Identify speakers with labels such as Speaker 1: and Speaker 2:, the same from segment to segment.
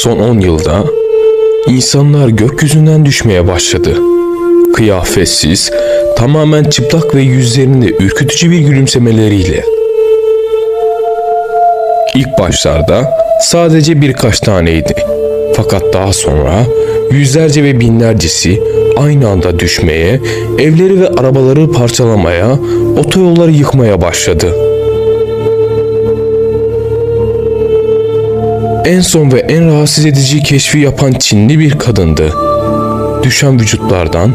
Speaker 1: Son 10 yılda insanlar gökyüzünden düşmeye başladı. Kıyafetsiz, tamamen çıplak ve yüzlerinde ürkütücü bir gülümsemeleriyle. İlk başlarda sadece birkaç taneydi. Fakat daha sonra yüzlerce ve binlercesi aynı anda düşmeye, evleri ve arabaları parçalamaya, otoyolları yıkmaya başladı. En son ve en rahatsız edici keşfi yapan Çinli bir kadındı. Düşen vücutlardan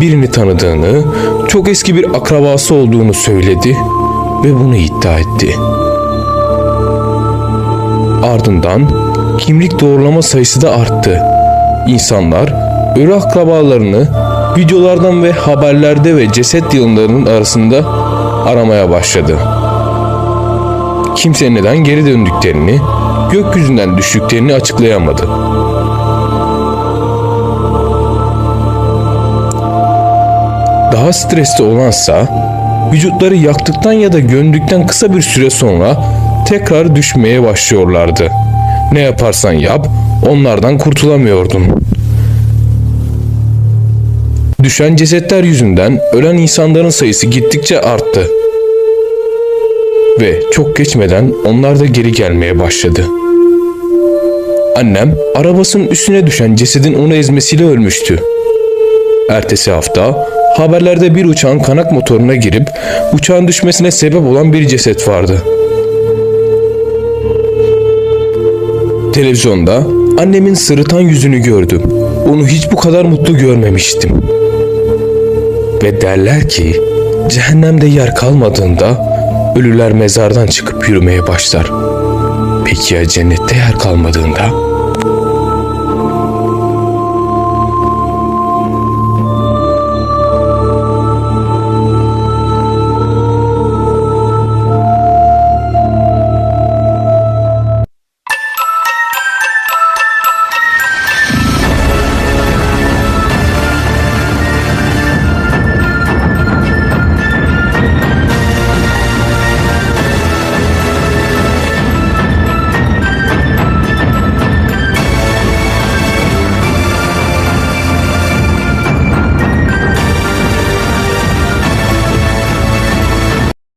Speaker 1: birini tanıdığını, çok eski bir akrabası olduğunu söyledi ve bunu iddia etti. Ardından kimlik doğrulama sayısı da arttı. İnsanlar ölü akrabalarını videolardan ve haberlerde ve ceset yığınlarının arasında aramaya başladı. Kimse neden geri döndüklerini, gökyüzünden düştüklerini açıklayamadı. Daha stresli olansa vücutları yaktıktan ya da gömdükten kısa bir süre sonra tekrar düşmeye başlıyorlardı. Ne yaparsan yap onlardan kurtulamıyordun. Düşen cesetler yüzünden ölen insanların sayısı gittikçe arttı. Ve çok geçmeden onlar da geri gelmeye başladı. Annem arabasının üstüne düşen cesedin onu ezmesiyle ölmüştü. Ertesi hafta haberlerde bir uçağın kanak motoruna girip uçağın düşmesine sebep olan bir ceset vardı. Televizyonda annemin sırıtan yüzünü gördüm. Onu hiç bu kadar mutlu görmemiştim. Ve derler ki cehennemde yer kalmadığında ölüler mezardan çıkıp yürümeye başlar. Peki ya cennette yer kalmadığında?